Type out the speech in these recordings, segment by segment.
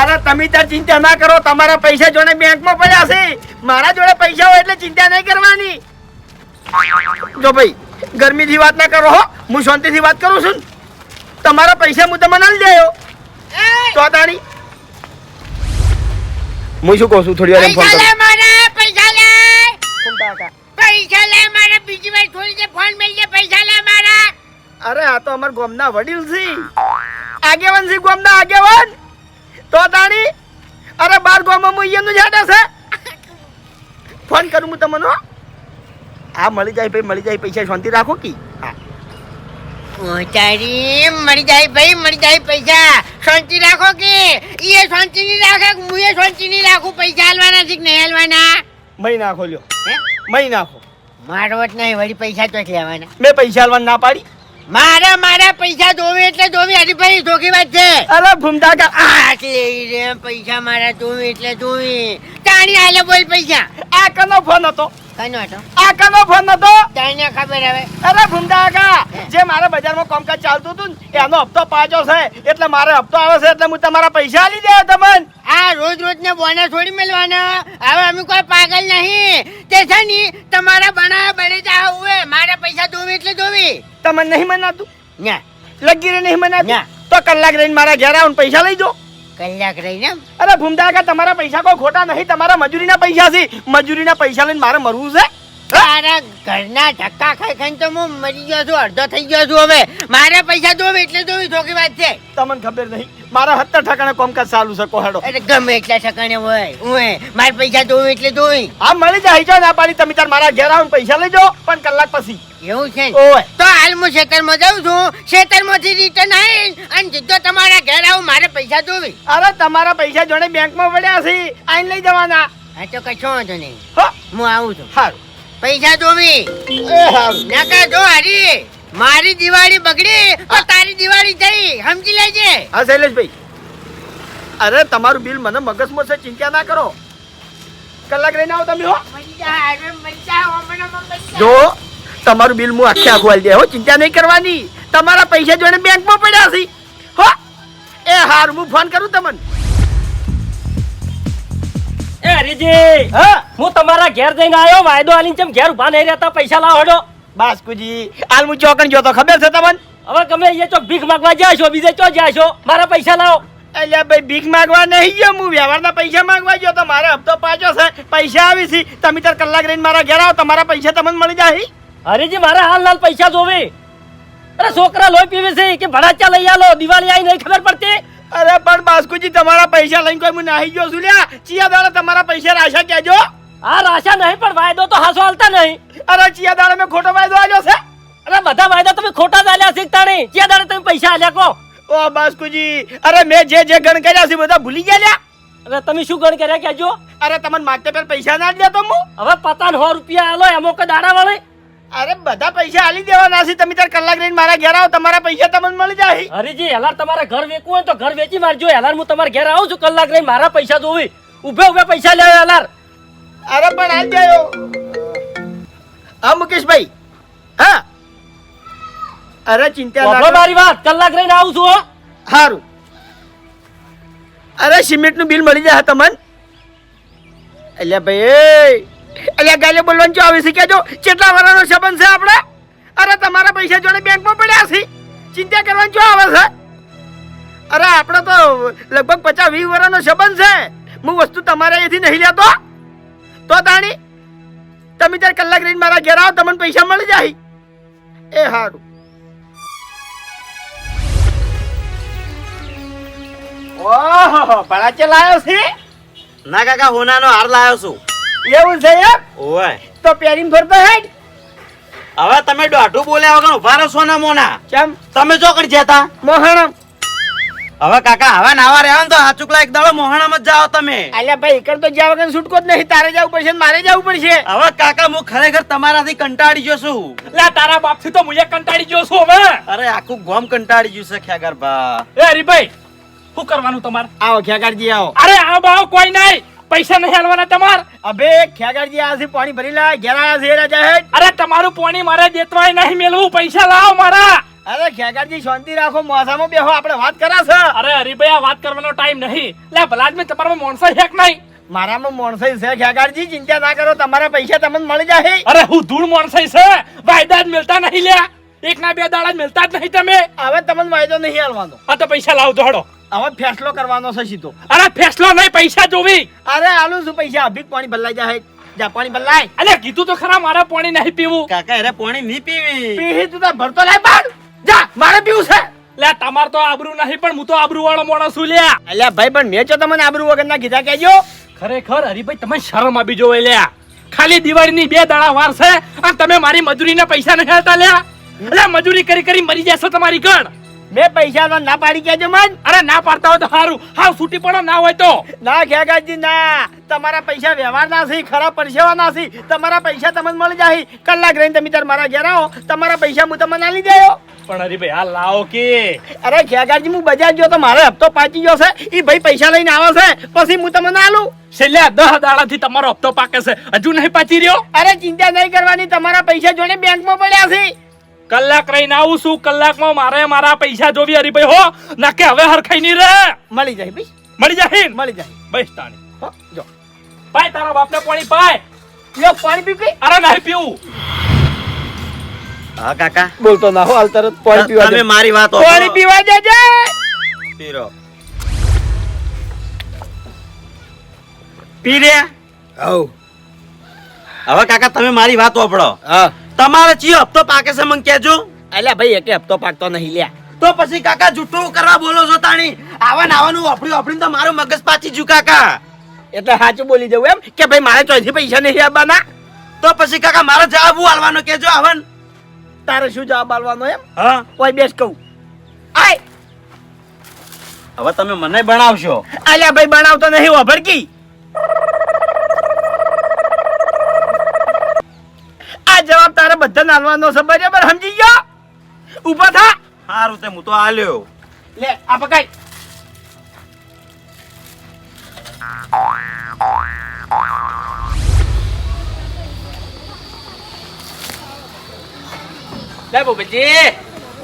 અરે તમે તાર ચિંતા ના કરો તમારા પૈસા જોડે બેંકમાં પડ્યા છે. મારા જોડે પૈસા હોય એટલે ચિંતા નહીં કરવાની. જો ભાઈ ગરમીથી વાત ના કરો હો હું શાંતિથી વાત કરું છું તમારા પૈસા હું તમને આલી દેયો તો તાણી. હું શું કહું છું થોડી વાર ફોન પૈસા લે કરું મારા પૈસા લે! પૈસા લે મારા બીજી વાર થોડી જે ફોન મેલજે પૈસા લે મારા. અરે આ તો અમાર ગોમના વડીલ છે. આગેવાન છે ગોમના આગેવાન. તો તાણી અરે બાર ગામમાં હું અહીંયાનું જ હેડે છે? ફોન કરું હું તમને હો. મળી જાય ભાઈ મળી જાય પૈસા શાંતિ રાખો કી. હા. તારી મરી જાય ભાઈ મળી જાય પૈસા. શાંતિ રાખો કે. એ શાંતિ નહીં રાખે હું એ શાંતિ નહીં રાખું પૈસા હાલવાના છે કે નહીં હાલવાના મહી નાખો લ્યો. હે? મહી નાખો. મારો જ નહીં વળી પૈસા તો લેવાના. મેં પૈસા હાલવાની ના પાડી. મારા મારા પૈસા ધોવે એટલે ધોવે હરીભાઈ ધોકી વાત છે. અરે ભૂમતા કા આ રે. પૈસા મારા ધોવી એટલે ધોવી તાણી હાલે બોલ પૈસા. આ કનો ફોન હતો? કનો હતો આ કનો ફોન હતો તાઈને ખબર હવે. અરે ભૂમતા કા જે મારા બજારમાં કામકાજ ચાલતું હતું ને એનો હપ્તો પાછો છે. એટલે મારે હપ્તો આવે છે એટલે હું તમારા પૈસા આલી દે તમને. આ રોજ રોજ ને બોને છોડી મેળવાના. હવે અમે કોઈ પાગલ નહીં. તે છે ની તમારા બનાયા બને જા મારા પૈસા ધોવે એટલે ધોવે. તમને નહીં મનાતું? ન્યા. લગી રે નહીં મનાતું? તો કલાક રહીને મારા ઘેર આવું પૈસા લઈ જો કલાક રહીને અરે ભૂમતા કા તમારા પૈસા કોઈ ખોટા નહીં તમારા મજૂરીના પૈસા છે. મજૂરીના પૈસા લઈને મારે મરવું છે? તારા ઘરના ધક્કા ખાઈ ખાઈને તો હું મરી ગયો છું અડધો થઈ ગયો છું હવે. મારા પૈસા ધોવે એટલે એ ધોકી વાત છે. તમને ખબર નહીં મારા હત્તર ઠકાણે કામકાજ ચાલુ છે કોહાડો. એટલે ગમે એટલા ઠકાણે હોય ઉએ મારા પૈસા ધોવે એટલે ધોવી હા મળી જાય જો ના પાડી તમે તાર મારા ઘેર આવીને પૈસા લેજો પણ કલાક પછી. એવું છે તો હાલ હું ખેતરમાં જાઉં છું. ખેતરમાંથી રિટર્ન આવી અને સીધો તમારા ઘેર આવું મારે પૈસા જોવી. અરે તમારા પૈસા જોડે બેંકમાં પડ્યા છે. આઈને લઈ જવાના. હા તો કશો વાંધો નહીં. હું. આવું છું. સારું પૈસા જોવી. નકા જો હરી મારી દિવાળી બગડી તો તારી દિવાળી થઈ. સમજી લેજે. હા શૈલેષભાઈ. અરે તમારું બિલ મને મગજમાં છે ચિંતા ના કરો. કલાક રહીને આવો તમે હો. જા, તમારું બિલ હું આખે આખું આલી દે. હો ચિંતા નહીં કરવાની. તમારા પૈસા જોડે બેંકમાં પડ્યા છે. હો એ હાર હું ફોન કરું તમને. એ હરીજી હા? હું તમારા ઘેર જઈને આવ્યો વાયદો આલીને ચમ ઘેર ઊભા નહીં રહેતા પૈસા લાવો હડો. બાસ્કુજી હાલ હું ચોકન જોતો તો ખબર છે તમને? હવે ગમે એ ચોક ભીખ માગવા જાય છો બીજે ચો જાય છો? મારા પૈસા લાવો. એટલે ભાઈ ભીખ માંગવા નહીં ગયો હું વ્યવહારના પૈસા માંગવા ગયો તો મારે હપ્તો પાછો છે. પૈસા આવી છે. તમે તાર કલાક રહીને મારા ઘેર આવો તમારા પૈસા તમને મળી જાય. હરીજી મારા હાલ હાલ પૈસા જોવે. અરે છોકરા લોહી પીવે છે કે ભડાચા લઈ આલો દિવાળી આવી નહીં ખબર પડતી? અરે પણ બાસ્કુજી તમારા પૈસા લઈને કોઈ હું નાહી ગયો છું લ્યા. ચિયા દાડા તમારા પૈસા રાશા કહેજો. આ રાશા નહીં પણ વાયદો તો હાસો હાલતા નહીં. અરે ચિયા દાડા મેં ખોટો વાયદો આલ્યો છે? અરે બધા વાયદા તમે ખોટા જ આલ્યા શીખતા નહીં ક્યાં દાડે તમે પૈસા આલ્યા કહો. ઓ બાસ્કુજી અરે મેં જે જે ગણ કર્યા છે બધા ભૂલી ગયા લ્યા. અરે તમે શું ગણ કર્યા કહેજો. અરે તમને માટે પર પૈસા ના જ તો હું? હવે પતાન સો રૂપિયા આલો એમો કે દાડા વાળે. અરે બધા પૈસા આલી દેવાના છે. તમે તાર કલાક રહીને મારા ઘેર આવો તમારા પૈસા તમને મળી જાય. હરીજી હેલાર તમારે ઘર વેચવું હોય તો ઘર વેચી મારજો. હેલાર હું તમારા ઘેર આવું છું કલાક રહીને મારા પૈસા જોવી. ઉભે ઉભે પૈસા લેવા હેલાર. અરે પણ આ ગયો હા. મુકેશભાઈ. હા. અરે ચિંતા ના મારી વાત કલાક રહીને આવું છું સારું અરે સિમેન્ટનું બિલ મળી જાય તમને? એટલે ભાઈ એટલે ગાલે બોલવાનું જો આવી છે કેજો કેટલા વર્ષનો સંબંધ છે આપણે? અરે તમારા પૈસા જોડે બેંકમાં પડ્યા છે. ચિંતા કરવાની જો આવે છે. અરે આપણે તો લગભગ પચાસ વીસ વર્ષનો સંબંધ છે. હું વસ્તુ તમારે અહીંથી નહીં લેતો. તો તાણી તમે ત્યારે કલાક રહીને મારા ઘેર આવો તમને પૈસા મળી જાય. એ સારું ઓહો પડાચે લાયો છે? ના કાકા હોનાનો હાર લાવ્યો છું. એવું છે એમ? ઓય. તો પહેરીને ફરતો હેડ. હવે તમે દોઢું બોલ્યા વગર ઊભા રહો સોના મોના કેમ? તમે ચોકડ જતા મોહણમ હવે કાકા હવે નાવા રહેવાનું તો હાચુકલા એક દાડો મોહણમ જ જાઓ તમે. અલ્યા ભાઈ એકર તો જ્યાં વગર છૂટકો જ નહીં તારે જવું પડશે મારે જવું પડશે. હવે કાકા હું ખરેખર તમારાથી કંટાળી ગયો છું. લા તારા બાપથી તો મુજે કંટાળી ગયો છું હવે. અરે આખું ગોમ કંટાળી ગયું છે ખ્યાગર બા એ હરીભાઈ શું કરવાનું તમારે? આવો ખ્યાગરજી આવો. અરે આ બાવ કોઈ નહીં. પૈસા નહીં હાલવાના તમાર. અબે ખેગારજી આથી પાણી ભરી લા ઘેર આયા છે રાજા હેડ અરે તમારું પોણી મારે દેતવાય નહીં મેલવું પૈસા લાવો મારા. અરે ખેગારજી શાંતિ રાખો મોસામાં બેહો આપણે વાત કરા છે અરે હરીભાઈ આ વાત કરવાનો ટાઈમ નહીં. લે ભલા મેં તમારામાં માણસો હેક નહીં. મારામાં મોણસાઈ છે ખેગારજી ચિંતા ના કરો તમારા પૈસા તમને મળી જશે અરે હું ધૂળ માણસાઈ છે વાયદા જ મિલતા નહીં લ્યા એક ના બે દાડા જ મિલતા જ નહીં તમે. હવે તમને વાયદો નહીં હાલવાનો. આ તો પૈસા લાવ દોડો હવે ફેસલો કરવાનો છે સીધો. અરે ફેસલો નહીં પૈસા જોવી. અરે આલુ શું પૈસા. અભિક પાણી બદલાઈ જાય. જા પાણી બદલાય અલે કીધું તો ખરા મારા પાણી નહીં પીવું. કાકા અરે પાણી નહીં પીવી. પીહી તું તાર ભરતો લાય બાર. જા મારે પીવું છે. લે તમાર તો આબરૂ નહીં પણ હું તો આબરૂ વાળો માણસ છું લ્યા. અલ્યા ભાઈ પણ મેં જો તમને આબરૂ વગર ના કીધા કેજો ખરેખર હરીભાઈ તમે શરમ આપી જોવે લ્યા. ખાલી દિવાળીની બે દાડા વાર છે અને તમે મારી મજૂરીના પૈસા નહીં હાલતા લ્યા. અલે મજૂરી કરી કરી મરી જશો તમારી ગણ. મેં પૈસા તો ના પાડી કેજો મન. અરે ના પાડતા હોય તો સારું હાવ છૂટી પડો ના હોય તો. ના ખેગાજી ના. તમારા પૈસા વ્યવહાર ના છે ખરાબ પરસેવા ના છે. તમારા પૈસા તમને મળી જાય. કલાક રહીને તમે તાર મારા ઘેર આવો. તમારા પૈસા હું તમને આલી દેયો પણ અરે ભાઈ આ લાવો કે. અરે ખેગાજી હું બજાર ગયો તો મારો હપ્તો પાચી ગયો છે. એ ભાઈ પૈસા લઈને આવે છે. પછી હું તમને આલું છેલ્લા દહ દાડાથી તમારો હપ્તો પાકે છે. હજુ નહીં પાચી રહ્યો? અરે ચિંતા નહીં કરવાની. તમારા પૈસા જોડે બેંકમાં પડ્યા છે. કલાક રહીને આવું છું. કલાકમાં મારે મારા પૈસા જોવી હરીભાઈ હો. ના કે હવે હરખાઈ નહીં રે. મળી જાય ભાઈ. મળી જાય મળી જાય. બસ તાણી. જો. પાય તારા બાપને પાણી પાય. યો પાણી પી પી. અરે નહીં પીવું. હા કાકા. બોલતો ના હો હાલ તરત પાણી પીવા તમે મારી વાત પાણી પીવા જજે પીરો. પી રે હવ. હવે કાકા તમે મારી વાત વાપરો હા. તમારે ચી હપ્તો પાકે છે મને કેજો અલ્યા ભાઈ એકે હપ્તો પાકતો નહીં લ્યા. તો પછી કાકા જૂઠું કરવા બોલો છો તાણી? આવા નાવાનું વાપરી વાપરીને તો મારું મગજ પાછી જુ કાકા. એટલે સાચું બોલી જવું એમ કે ભાઈ મારે ચોથી પૈસા નહીં આપવાના? તો પછી કાકા મારો જવાબ હું આલવાનો કેજો આવન. તારે શું જવાબ આલવાનો એમ? હા. કોઈ બેસ કહું. આય. હવે તમે મને ભણાવશો. અલ્યા ભાઈ બનાવતો નહીં વભડકી આ જવાબ તારે બધા નાલવાનો છે બરાબર સમજી ગયો? ઊભા થા. સારું તે હું તો આલ્યો લે આ પકાઈ લે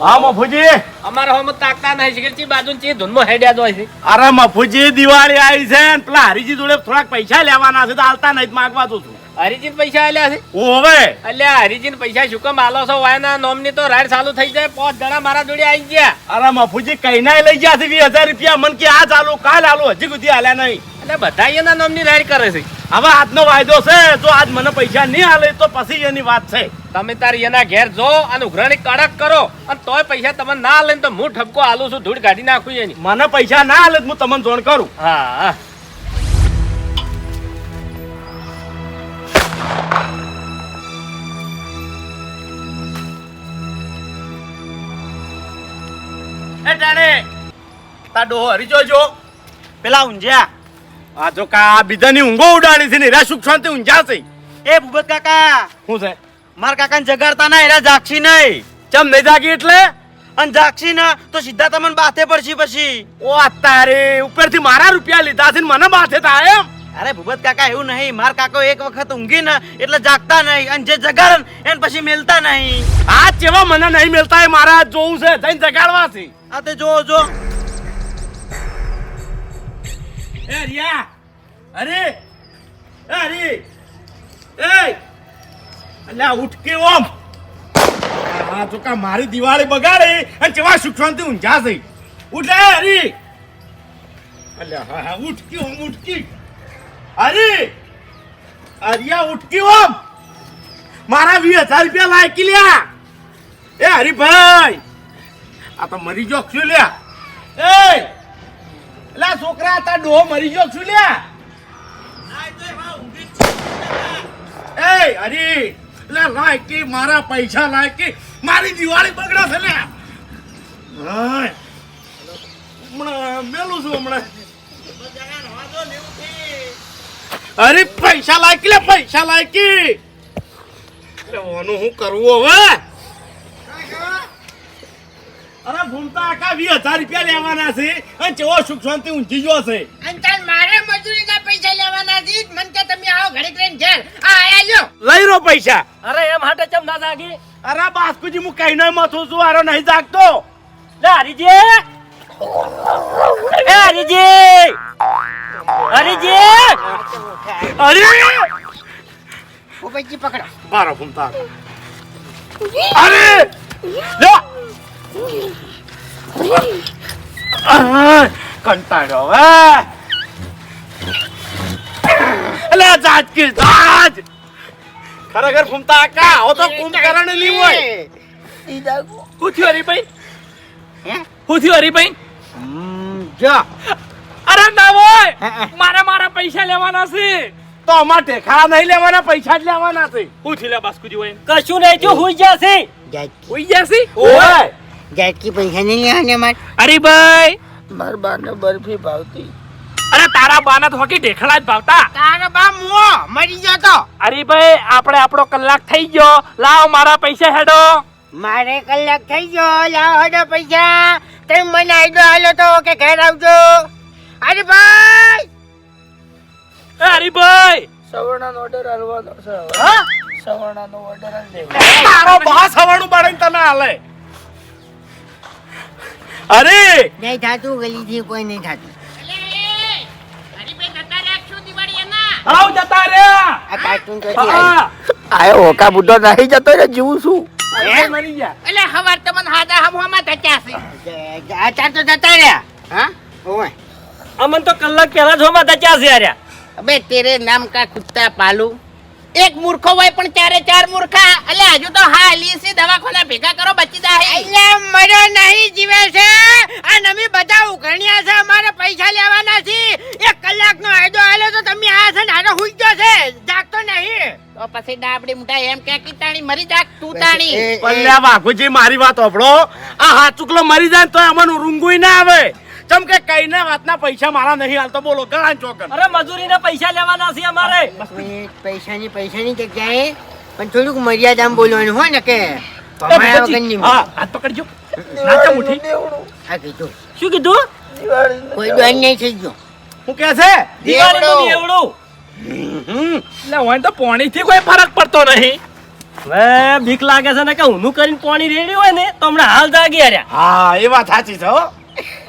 હા મફુજી અમારા હોમ તાકતા નહીં શીખર બાજુ ચી ધૂનમાં હેડ્યા તો છે. અરે મફુજી દિવાળી આવી છે ને પેલા હરીજી જોડે થોડાક પૈસા લેવાના છે તો હાલતા નહીં માગવા તો છું. હરિજીન પૈસા આલ્યા છે? ઓવે અલ્યા હરિજીન પૈસા શું કામ આલો છો? વાયના નોમની તો રાડ ચાલુ થઈ જાય. પાંચ જણા મારા જોડે આવી ગયા. અરે મફુજી કઈ ના લઈ ગયા છે વીસ હજાર રૂપિયા. મન કે આ ચાલુ કાલ આલો. હજી સુધી હાલ્યા નહીં. એટલે બધા એના નોમની રાડ કરે છે. હવે આજનો વાયદો છે. જો આજ મને પૈસા નહીં આલે તો પછી એની વાત છે. તમે તારી એના ઘેર જો અને ઉઘરાણી કડક કરો અને તોય પૈસા તમને ના આલે તો હું ઠપકો આલું છું. ધૂળ કાઢી નાખું એની. મને પૈસા ના આલે હું તમને જોણ કરું. હા હા. ડોહો હરી જોજો. પેલા ઊંઝ્યા. આ જો કા બીજાની ઊંઘો ઉડાડી છે ને એરા સુખ શાંતિ ઊંઝા છે. એ ભૂપત કાકા. શું છે? માર કાકાને જગાડતા ના એરા જાગશી નહીં. ચમ નહીં જાગી એટલે? અને જાગશી ના તો સીધા તમને બાથે પડશી પછી. ઓ તારે ઉપરથી મારા રૂપિયા લીધા છે ને મને બાથે થાય એમ. અરે ભૂપત કાકા એવું નહીં. માર કાકો એક વખત ઊંઘી ને એટલે જાગતા નહીં. અને જે જગાડે ને એને પછી મેલતા નહીં. આ જેવા મને નહીં મેલતા એ મારા જોવું છે જઈને જગાડવાથી આ તે જો જો એ રિયા! અરે! એ અરે! એ! અલ્યા, ઉઠ ઓમ! હા, તો કા મારી દિવાળી બગાડે અને જેવા સુખ શાંતિ ઊંઝા છે ઉઠ હરી અલ્યા, હા હા ઉઠકી ઓમ ઉઠકી હરી અરિયા ઉઠકી ઓમ! મારા વીસ હજાર રૂપિયા લાયકી લ્યા. એ હરીભાઈ, આ તો મરી જો લ્યા. એ! લા, છોકરા તા ડોહો મરી ગયો છું લ્યા? એ, હરી, લે, લાયકી, મારા પૈસા લાયકી, મારી દિવાળી બગડે છે લે. હમણાં મેલું છું હમણાં. અરે પૈસા લાયકી, લે, પૈસા લાયકી. એટલે ઓનું હું કરવું હવે? અરે ભૂમતા આખા વીસ હજાર રૂપિયા લેવાના છે. અને ચેવો સુખ શાંતિ ઊંચી ગયો છે. અને તાર મારે મજૂરીના પૈસા લેવાના છે. મન કે તમે આવો ઘડી ટ્રેન ઘેર. આ આયા લઈ રો પૈસા. અરે એમ હાટે ચમ ના જાગી? અરે બાસ્કુજી હું કઈ નહીં મથું છું આરો નહીં જાગતો. લે હરીજી. એ હરીજી. હરીજી. અરે! ઉભેજી પકડો. બારો ભૂમતા. અરે! લો આહ, કંટાળ્યો હવે અલે જાત કે જાત ખરેખર ફૂમતા કા હો તો કુંભકરણ લી હોય. શું થયું હરીભાઈ? હે? શું થયું હરીભાઈ? જા. અરે ના હોય. મારે મારા પૈસા લેવાના છે. તો અમાર ટેખા નહીં લેવાના પૈસા જ લેવાના છે. શું થયું લે બાસ્કુજી હોય? કશું નહીં જો હુઈ જશે. હુઈ જશે? ઓય. જાટકી પૈસા નહીં લેવાને મારે. હરીભાઈ મારા બાને બરફી ભાવતી. અરે તારા બાના તો હોકી ઢેખડા જ ભાવતા. તારા બા મો મરી ગયો તો ભાઈ આપણે આપણો કલાક થઈ ગયો. લાવ મારા પૈસા હેડો. મારે કલાક થઈ ગયો લાવ હેડો પૈસા. તેમ મને આઈડો હાલો તો કે ઘેર આવજો. અરે ભાઈ! એ ભાઈ! સવર્ણાનો ઓર્ડર આલવાનો છે હવે. હા? સવર્ણાનો ઓર્ડર આલ દેવો તારો બા સવર્ણું બાળીને તને હાલે અરે! નહીં થાતું ગલીથી કોઈ નહીં થાતું. આવ જતા રહ્યા! આ કાર્ટૂન તો હા ઓકા બુઢો નહીં જતો રે જીવું છું. મરી ગયા. એટલે હવાર તમને હાદા હમવામાં થચાશે આ ચાર તો જતા રહ્યા. હા? ઓય અમન તો કલાક પહેલા જ હોમાં હતા છે અરે. અબે તેરે નામ કા કુત્તા પાલુ? એક મૂર્ખો હોય પણ ચારે ચાર મૂર્ખા. એટલે હજુ તો હા લીસી દવાખાના ભેગા કરો બચી જાય એટલે મર્યો નહીં જીવે છે. આ નમી બધા ઉઘણ્યા છે અમારે પૈસા લેવાના છે. એક કલાકનો આયદો આલ્યો તો તમે આ છે ને આનો હુઈ ગયો છે. જાગતો નહીં. તો પછી ડાબડી મુઠા એમ કે કે તાણી મરી જાગ તું તાણી. પલ્લા વાઘુજી મારી વાત હોભળો આ હાચુકલો મરી જાય તો અમને રૂંગુઈ ના આવે. ચમ કે કઈને વાતના પૈસા મારા નહીં હાલતો બોલો ગળા ચોકન. અરે મજૂરીના પૈસા લેવાના છે અમારે. પૈસાની પૈસાની જગ્યાએ પણ થોડુંક મર્યાદામાં બોલવાનું હોય ને કે? એ ભમાયા વગરની હા હાથ પકડજો. નાચા મુઠી આ કીધું. શું કીધું? કોઈ દોડ નહીં થઈ ગયો. હું કે છે? દિવાળીનું દેવડું એટલે હોય તો પોણીથી કોઈ ફરક પડતો નહીં. હવે બીક લાગે છે ને કે હું કરીને પોણી રેડી હોય ને તો હમણાં હાલ જાગી હા એ વાત સાચી છે હો.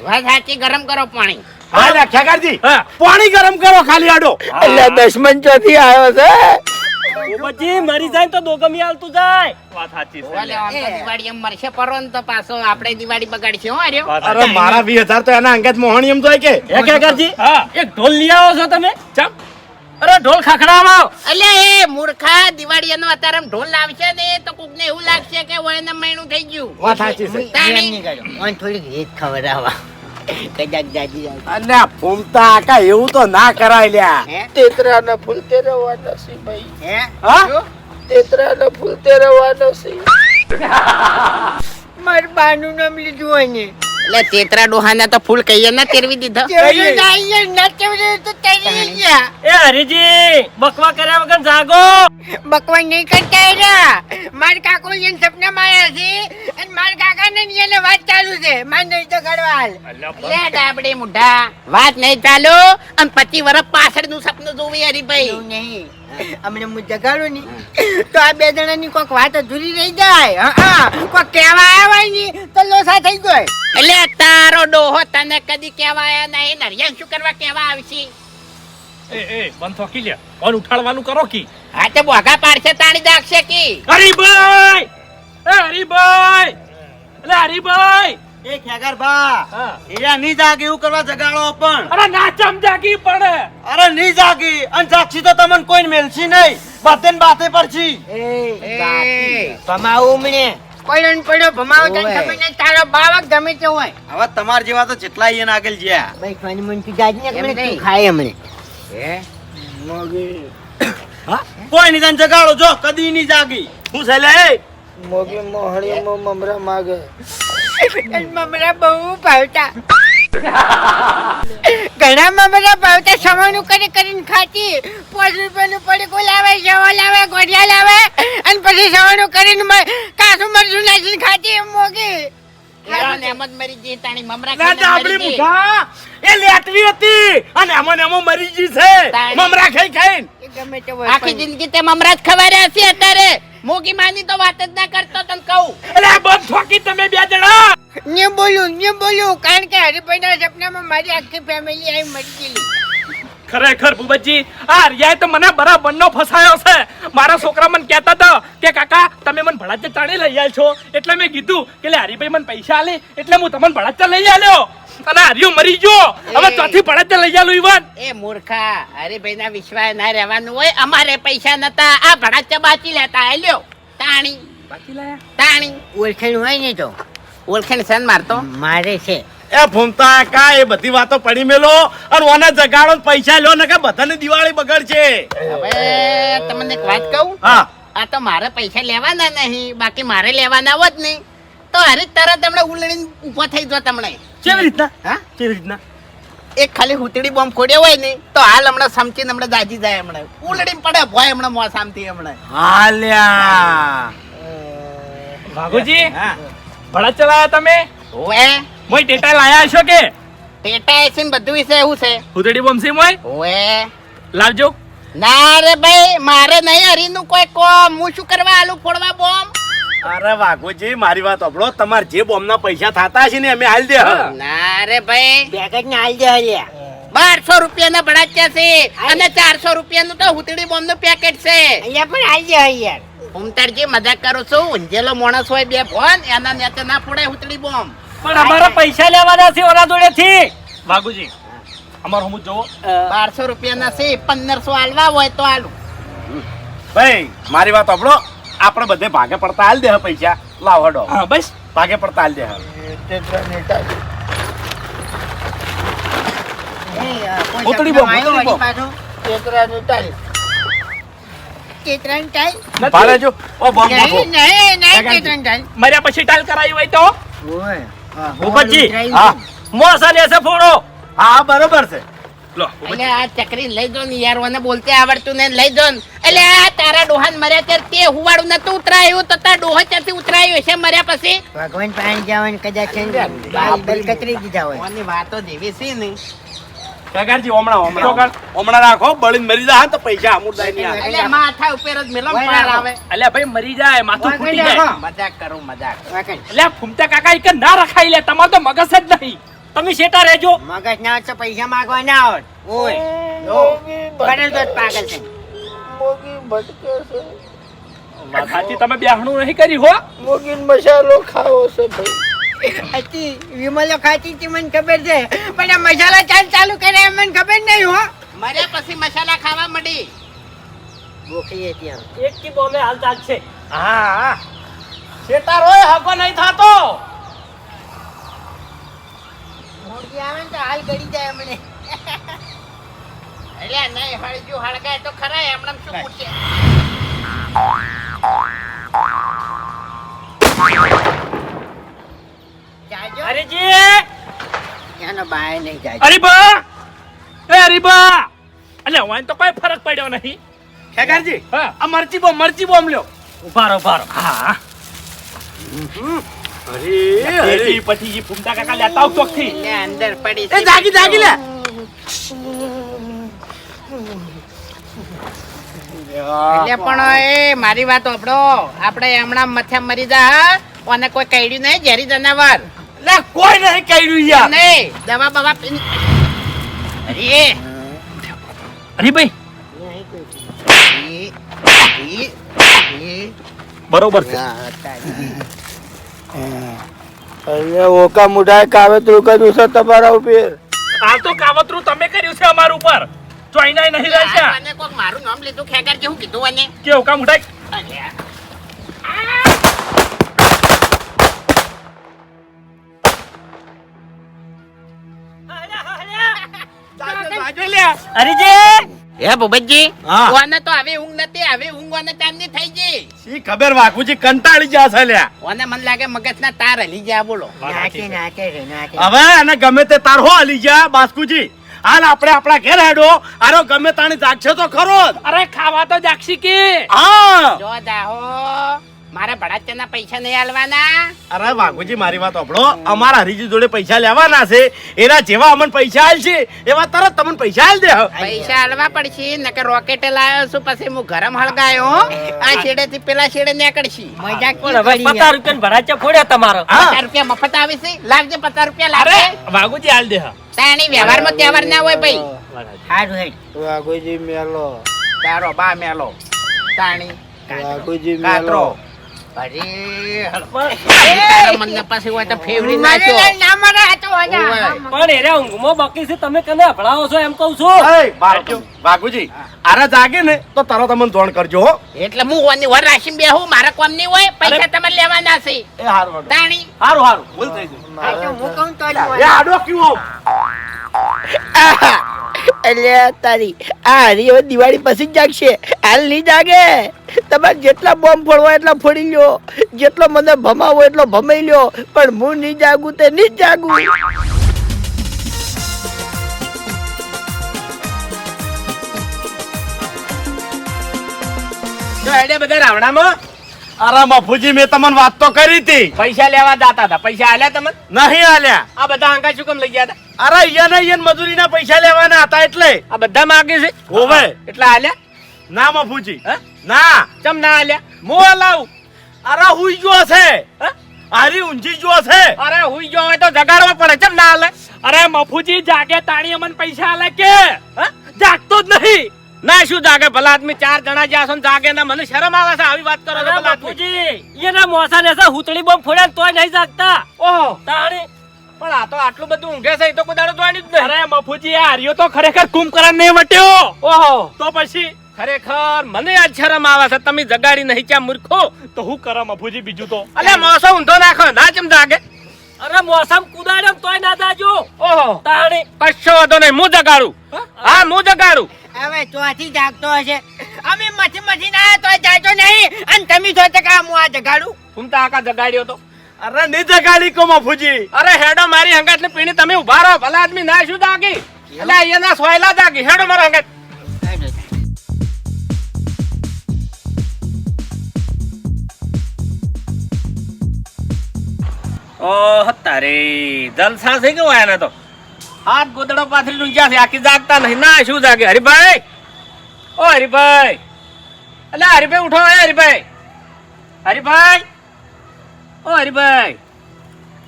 વાત સાચી ગરમ કરો પાણી. હા રાખ્યા કારજી પાણી ગરમ કરો ખાલી આડો. એટલે દશમન ચોથી આવ્યો છે. પછી મરી જાય તો દોગમી હાલતું જાય. વાત સાચી ભલે આમ તો દિવાળી એમ મરશે પરોન તો પાછો આપણે દિવાળી બગાડશે હો આર્યો. અરે મારા વીસ હજાર તો એના અંગત મોહણી એમ જોઈ કે. એક એકરજી હા. એક ઢોલ લઈ આવો છો તમે. ચમ. અરે ઢોલ ખખડાવો એટલે એ મૂર્ખા દિવાળી નો અત્યારે ઢોલ લાવશે ને તો કોક ને એવું લાગશે કે વળે ને મૈણું થઈ ગયું. વાત સાચી છે. તાણી થોડીક રીત ખવડાવવા કદાચ દાદી અને આ ફૂમતા આકા એવું તો ના કરાય લ્યા. હે? તેતરા ને ફૂલ રહેવાનો છે ભાઈ. હે? હા? તેતરા ને ફૂલ રહેવાનો છે માર બાનું નામ લીધું હોય ને. એટલે તેતરા ડોહાના તો ફૂલ કહીએ ના તેરવી દીધો. એ હરીજી બકવા કર્યા વગર જાગો. બકવા નહીં કરતા એરા માર કાકો એને સપના માં છે અને માર કાકા ને એને વાત ચાલુ છે. માર નહીં તો ગડવાલ લે ડાબડે મુઢા. વાત નહીં ચાલુ. અને પચી વર્ષ પાછળનું સપનું જોવી હરીભાઈ. નહીં. અમને હું જગાડું ની તો આ બે જણાની કોઈક વાત અધૂરી રહી જાય. હા કોઈક કહેવા આવ્યા ની થઈ ગયો એટલે તારો ડોહો તને કદી કહેવા આવ્યા નહીં. નરિયાન શું કરવા કહેવા આવશે? એ એ બંધ થોકી લે કોણ ઉઠાડવાનું કરો કી. હા તે બોગા પાડશે તાણી દાખશે કી. હરીભાઈ! એ હરીભાઈ! એટલે હરીભાઈ! એ ખેગર બા હા. એરા નહીં જાગે એવું કરવા જગાડો પણ. અરે ના ચમ જાગી પડે અરે ની જાગી અને જાગશી તો તમને કોઈ મેલશી નહીં. બાતે બાતે પરછી ભમાવું મને પડ્યો ને પડ્યો ભમાવો તને ખબર નહીં તારો બાવક ગમે તે હોય. હવે તમાર જેવા તો જેટલા અહીંયા આગળ જ્યા. ભાઈ ખાની મન તું જાજ ને મને તું ખાય હમણે હા? કોઈ નહીં તને જગાડો. જો કદી ની જાગી. હું છે લે? એ? મોગી મોહણી મો મમરા માગે. મમરા બહુ ભાવતા. ઘણા મમરા ભાવતા સવાનું કરી કરીને ખાતી. પાંચ રૂપિયાનું પડીકું લાવે સેવા લાવે ગોઢિયા લાવે અને પછી સવાનું કરીને કાચું મરચું નાખીને ખાતી એમ મોગી છે. આખી જિંદગી તે મમરા જ ખવાર્યા હશે અત્યારે. મોગી માની તો વાત જ ના કરતો તને કહું. અરે બસ બંધ ઠોકી તમે બે જણા. ને બોલું ને બોલું કારણ કે હરિભાઈના સપનામાં મારી આખી ફેમિલી આવી મરી ગયેલી. ખરેખર ભૂપતજી આ રિયાએ તો મને બરાબર નો ફસાયો છે. મારા છોકરા મને કહેતા હતા કે કાકા તમે મને ભડાચે ચાણી લઈ આવ્યા છો. એટલે મેં કીધું કે લે હરીભાઈ મને પૈસા આલે. એટલે હું તમને ભડાચે લઈ આલ્યો. અને હરિયો મરી ગયો. હવે. ચોથી ભડાચે લઈ આલું ઈવન. એ મૂર્ખા હરિભાઈ ના વિશ્વાસ ના રહેવાનું હોય અમારે પૈસા નતા. આ ભડાચા બાચી લેતા હેલ્યો તાણી. બાકી લાયા? તાણી. ઓળખેણ હોય ને તો? ઓળખેણ સન મારતો મારે છે. એ ભૂમતા કા એ બધી વાતો પડી મેલો? અને ઓને જગાડો પૈસા લ્યો ને કે બધાને દિવાળી બગડશે. હવે તમને એક વાત કહું? હા. આ તો મારે પૈસા લેવાના નહીં બાકી મારે લેવાના હોત નહીં. તો હરી તરત તમને ઉલડીને ઊભો થઈ જો તમને કેવી રીતના? હા? કેવી રીતના? એક ખાલી હુતડી બોમ્બ ખોડ્યો હોય ને તો હાલ હમણાં સમચીને હમણાં દાજી જાય હમણાં. ઉલડી પડે ભોય હમણાં મોસામથી હમણાં. હાલ્યા. ભાગુજી ભડા ચલાયા તમે? ઓએ. મોય ટેટા લાયા છો કે? ટેટા એસી ને બધું વિશે એવું છે. હુદડી બોમસી મોય? ઓએ. લાવજો. ના રે ભાઈ મારે નહીં હરીનું કોઈ કોમ. હું શું કરવા આલુ ફોડવા બોમ્બ? અરે વાઘોજી મારી વાત સાંભળો. તમાર જે બોમ્બના પૈસા થતા છે ને અમે હાલ દે. ના રે ભાઈ. પેકેટ ને હાલ દે બારસો રૂપિયાના ભડાચ્યા છે અને ચારસો રૂપિયાનું તો હુતડી બોમ્બનું પેકેટ છે. અહીંયા પણ હાલ દે હરિયાર ઉમતાડજી મજાક કરું છું ઊંઝેલો માણસ હોય બે ફોન એના નેતે ના ફોડે હુતડી બોમ્બ પણ અમારા પૈસા લેવાના છે ઓલા જોડેથી. વાઘુજી અમારો હું જોવો? બારસો રૂપિયાના છે પંદરસો આલવા હોય તો આલુ. ભાઈ મારી વાત સાંભળો. આપણે બધે ભાગે પડતા હાલ દે પૈસા. લાવ હડો. હા બસ. ભાગે પડતા હાલ દે ઉતરી ઉતરી. ચેતરાન ટાઈલ ભાલે જો. ઓ બોમ્બ નહીં નહીં નહીં ટાઈલ માર્યા પછી ટાલ કરાયું હોય તો? ઓય હા, ભૂપતજી, છે. ફોડો. હા બરોબર છે. એટલે આ ચકરી લઈ જો ને યાર મને બોલતે આવડતું ને લઈ જો ને. એટલે આ તારા ડોહાન મર્યા ત્યારે તે હુવાડું નતું ઉતરાયું તો તાર ડોહો ત્યાંથી ઉતરાયું? હશે મર્યા પછી? ભગવાન પાસે જવાનું કદાચ છે ને બાલ બાલ કતરી દીધા હોય. કોની વાતો જેવી છે ને? કાકાજી હમણાં હમણાં. હમણાં રાખો બળીને મરી જાય તો પૈસા અમુદાય નહીં એટલે માથા ઉપર જ મેલો પાર આવે. એટલે ભાઈ મરી જાય માથું ફૂટી જાય. મજાક કરું મજાક. એટલે ફૂમતા કાકા ઈ ના રખાઈ લે તમારે તો મગજ જ નહીં. તમે શેટા રહેજો. મગજ ના હોત પૈસા માંગવા ના આવડ ઓય બનેલ તો પાગલ છે. માથાથી તમે બ્યાહણું નહીં કરી હો. હતી વિમલો ખાતી તી મને ખબર છે. પણ આ મસાલા ચાલ ચાલુ કરે એમ મને ખબર નહીં હો. મર્યા પછી મસાલા ખાવા મળી. ગોખીએ ત્યાં એક થી બોમે હાલ ચાલશે. હા હા. શેટા રોય હકો નહીં થાતો. મોટી આવે ને તો હાલ ગળી જાય મને એટલે નહીં હળજુ હળગાય તો ખરા એમણે શું પૂછે? જાજો. અરેજી બાય નહીં જાય અરીબા એ અરીબા અલ્યા વાન તો કોઈ ફરક પડ્યો નહીં. ખેગારજી હા. આ મરચી બોમ મરચી બોમ્બ લ્યો. ઉભારો ઉભારો. હા. અરે અરે પછી ફૂમતા કાકા લેતા આવ ચોકથી. લે અંદર પડી એ જાગી જાગી લે. એટલે પણ એ મારી વાત સાંભળો આપણે હમણાં મથ્યા મરી જા હા? અને કોઈ કઈડ્યું નહીં ઝેરી જનાવર. લે કોઈ નહીં કહ્યું યાર. નહીં દવા બવા પી- અરે ભાઈ. બરોબર છે. ઓકા મુઢાએ કાવતરું કર્યું છે તમારા ઉપર. આ તો કાવતરું તમે કર્યું છે અમારા ઉપર. ચોઈનાય નહીં રહેશે મને કોક મારું નામ લીધું ખેગર કેવું કીધું અને કે ઓકા મુઢાઈ અરે અરીજી હે ભૂપતજી હા. ઓને તો હવે ઊંઘ નથી હવે ઊંઘ ઓને ચાંદની થઈ ગઈ. શી ખબર વાઘુજી કંટાળી જશે લ્યા. ઓને મને લાગે મગજના તાર હલી ગયા બોલો. નાચે નાચે છે હવે અને ગમે તે તાર હો હલી જા બાસ્કુજી. હાલ આપણે આપણા ઘેર હેડો. આરો ગમે તાણી જાગશે તો ખરો જ. અરે ખાવા તો જાક્ષી કે. હા. જો દાહો. મારા ભડાચાના પૈસા નહીં આલવાના? અરે વાઘુજી મારી વાત સાંભળો. અમારા હરીજી જોડે પૈસા લેવાના છે. એના જેવા અમને પૈસા આલ છે એવા તરત તમને પૈસા આલ દે. પૈસા આલવા પડશે નકર રોકેટ લાવ્યો છું પછી હું ગરમ હળગાયો આ છેડે થી પેલા છેડે નીકળશી. મજાક પણ હવે પચાસ રૂપિયા ભરાચા ફોડ્યા તમારો. હા. પચાસ રૂપિયા મફત આવે છે લાવજે પચાસ રૂપિયા લાવે વાઘુજી આલ દે હા. તાણી વ્યવહારમાં તહેવાર ના હોય ભાઈ. હારું હેડ વાઘોજી મેલો. તારો બા મેલો. તાણી વાઘોજી કાતરો અરે તારા મનને પાછી હોય તો ફેવરી નાખ્યો ઓવે. પણ એરે ઊંઘમાં બાકી છે તમે કને હભળાવો છો એમ કહું છું? એય, આરા જાગે ને તો તરત અમને જોણ કરજો એટલે હું ઓની વર રાશિ બેહું મારા કોમની હોય પૈસા તમારે લેવાના છે. એ હારું હારું. હારું હારું ભૂલ થઈ ગઈ. એ આડો ક્યું દિવાળી પછી જાગશે. હાલ નહીં જાગે. તમારે જેટલા બોમ્બ ફોડવા એટલા ફોડી લ્યો. જેટલો મને ભમાવો એટલો ભમાઈ લ્યો. પણ હું નહીં જાગું તે નહીં જાગું. તો એડે બધા રાવણામાં? અરે મફુજી મેં તમને વાત તો કરી હતી. પૈસા લેવા જતા હતા. પૈસા આલ્યા તમે નહીં આલ્યા. આ બધા અંકા શું કેમ લઈ ગયા હતા? અરે અહીંયા ને અહીંયા મજૂરીના પૈસા લેવાના હતા એટલે. આ બધા માગે છે? હોવે. એટલે આલ્યા? ના મફુજી હે? ના. ચમ ના આલ્યા? મો લાવ અરે હુઈ ગયો છે? હારી ઊંઘી ગયો છે. અરે હુઈ ગયો હોય તો જગાડવા પડે. ચમ ના આલે? અરે મફુજી જાગે તાણી અમને પૈસા આલે કે? હે? જાગતો જ નહીં. ના શું જાગે? ભલા આદમી ચાર જણા જ્યાં છો જાગે ના મને શરમ આવે છે આવી વાત કરો ભલા. બાપુજી એના મોસા ને હુતળી બોમ્બ ફોડ્યા તોય નહીં જાગતા. ઓહો. તાણી. પણ આ તો આટલું બધું ઊંઘે છે એ તો કોઈ દાડો જોવાની જ નહીં. અરે મફુજી આ હરિયો તો ખરેખર કુંભકરણ નહીં વટ્યો. ઓહો. તો પછી? ખરેખર મને આજ શરમ આવે છે તમે જગાડી નહીં ક્યાં મૂર્ખો. તો હું કરા મફુજી બીજું તો? અલે મોસો ઊંધો નાખો ના ચમ જાગે? અરે મોસમ કુદાડો તોય ના જાજો. ઓહો. તાણી. કશો વાંધો નહીં હું જગાડું. હા હું જગાડું. હવે ચોથી જાગતો હશે. અમે મથી મથી ના તો જાજો નહીં. અને તમે જો તે કામ હું આ જગાડું. ફૂમતા આકા જગાડ્યો તો. અરે નહીં જગાડી કો મફુજી અરે હેડો મારી હંગાત ને પીણી તમે ઊભા રહો. ભલા આદમી ના શું દાગી એટલે અહીંયા સોયલા દાગી હેડો મારો હંગાત. ઓહ તારે જલસા થઈ ગયો આને તો. હાથ ગોદડો પાથરી ઊંચા છે આખી જાગતા નહીં. ના શું જાગે? હરિભાઈ! ઓ હરિભાઈ! એટલે હરિભાઈ ઉઠો હે હરિભાઈ! હરિભાઈ! ઓ હરિભાઈ!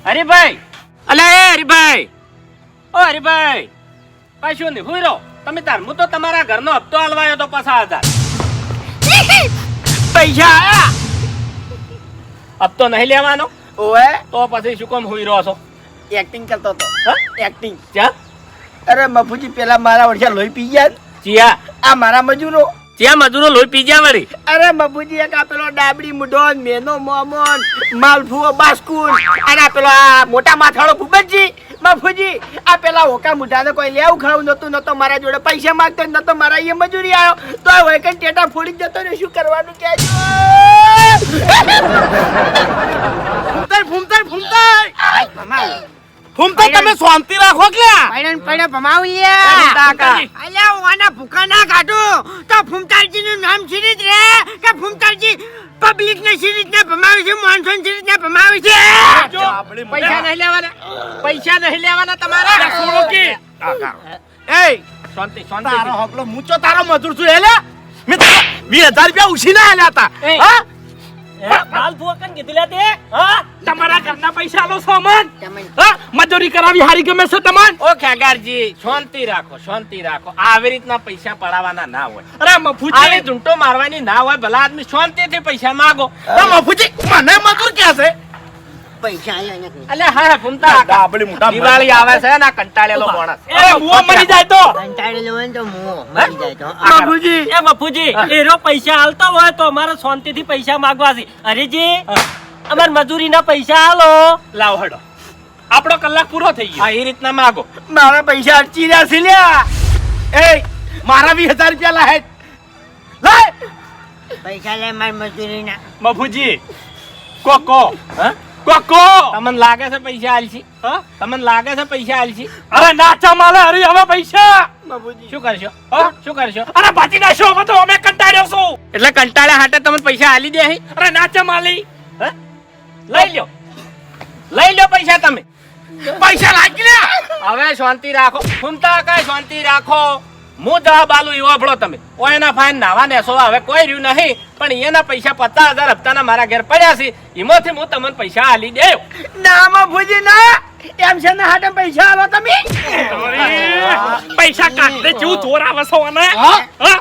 હરિભાઈ! અલે એ હરિભાઈ! ઓ હરિભાઈ! પાછું નહીં હુઈ રહો. તમે તાર હું તો તમારા ઘરનો હપ્તો હલવાયો તો પાછા હજાર. પૈસા આયા? હપ્તો નહીં લેવાનો? ઓએ તો પછી શું કોમ હુઈ રહ્યો છો? એક્ટિંગ કરતો હતો. એક્ટિંગ ચા? અરે મફુજી પેલા મારા વર્ષે લોહી પી ગયા. ચિયા. આ મારા મજૂરો. ચિયા મજૂરો લોહી પી ગયા વળી? અરે મફુજી એક આ પેલો ડાબડી મુઢો મેનો મોમોન માલફુઓ બાસ્કુન અને પેલો આ મોટા માથાળો ભૂપતજી. મફુજી આ પેલા ઓકા મુઢાને કોઈ લેવું ખાવું નતું નતો મારા જોડે પૈસા માંગતો નતો મારા અહીંયા મજૂરી આવ્યો તો આ વૈકન ટેટા ફોડી જતો ને શું કરવાનું તમે શાંતિ રાખો કે? અલ્યા હું આના ભૂખા ના કાઢું. તો ફૂમતાલજી નું નામ સિરીજ રે. કે ફૂમતાલજી પબ્લિક ને સી ને ભમાવી છે? માણસો ને સી ને ભમાવે છે? પૈસા નહીં લેવાના. પૈસા નહીં લેવાના તમારા. એ શાંતિ તારો શાંતિ હકલો મૂચો તારો મજૂર છું એલે મેં તારા વીસ હજાર રૂપિયા ઉછીના આલ્યા હતા. હા? એ માલ ફુવકન કીધું લે તે હા? તમારા ઘરના પૈસા લો સામાન. તમે હા? મજૂરી કરાવી હારી ગમે છે તમન? ઓ ખેગારજી શાંતિ રાખો શાંતિ રાખો. આવી રીતના પૈસા પડાવવાના ના હોય. અરે મફુજી. આવી ઝૂંટો મારવાની ના હોય ભલા આદમી શાંતિથી પૈસા માંગો. તો મફુજી મને મજૂર ક્યાં છે? પૈસા આલ્યા નથી અલે હા હા ફૂમતા મોટા દિવાળી આવે છે ને કંટાળેલો માણસ. એ મુઓ મરી જાય તો. કંટાળેલો હોય તો મું મરી જાય તો. મફુજી એ બાપુજી એરો પૈસા હાલતો હોય તો અમારે શાંતિથી પૈસા માંગવા છે. અરેજી અમાર મજૂરીના પૈસા હાલો લાવ હડો. આપણો કલાક પૂરો થઈ ગયો. એ રીતના માગો. મારા પૈસા અટકી રહ્યા છે લ્યા. એ મારા વીસ હજાર રૂપિયા લાહે લાય. પૈસા લે મારી મજૂરી ના કો કો. હા? કોકો! તમને લાગે છે પૈસા આલશી? હા? તમને લાગે છે પૈસા આલશી? અરે નાચા માલે હરી હવે પૈસા! બાબુજી શું કરશો? હો? શું કરશો? અરે બાજી નાશો હવે તો અમે કંટાળ્યો છું. એટલે કંટાળ્યા હાટે તમને પૈસા આલી દે અહીં અરે નાચા માલી. હે? લઈ લ્યો. લઈ લ્યો પૈસા તમે. પૈસા લાગી લે હવે શાંતિ રાખો. ફૂમતા કાય શાંતિ રાખો. હું જવાબ આલું એવો આપણો તમે. ઓ એના ફાઇન નાવા નેસો હવે કોઈ રહ્યું નહીં પણ એના પૈસા પચાસ હજાર હપ્તાના મારા ઘેર પડ્યા છે. એમાંથી હું તમને પૈસા આલી દેવ. ના બાબુજી ના એમ છે ને હાટે પૈસા આલો તમે. પૈસા કાઢે જેવું ચોર આવે છે ઓને. હા?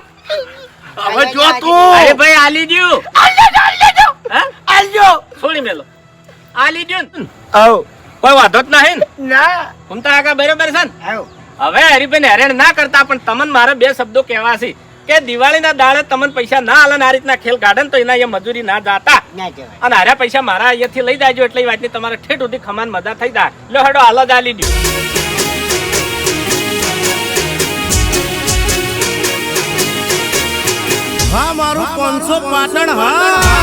હવે જો તું. અરે ભાઈ આલી દ્યું. હે? આલજો છોડી મેલો. આલી દ્યો? આવ. કોઈ વાંધો જ નહીં ને. ના. ફૂમતા કાકા બરોબર છે ને? આવ. હવે હરીભાઈ હેરાન ના કરતા પણ તમને મારે બે શબ્દો કહેવા છે કે દિવાળીના દાડે તમને પૈસા ના હાલે આ રીતના ખેલ ગાર્ડન તો એના અહીંયા મજૂરી ના જાતા. અને હાર્યા પૈસા મારા અહીંયાથી લઈ જાજો એટલે એ વાતની તમારે ઠેઠ સુધી ખમાન મજા થઈ જાય. લો હેડો હાલો જ આલી દ્યો. હા મારું પાંચસો પાટણ હા.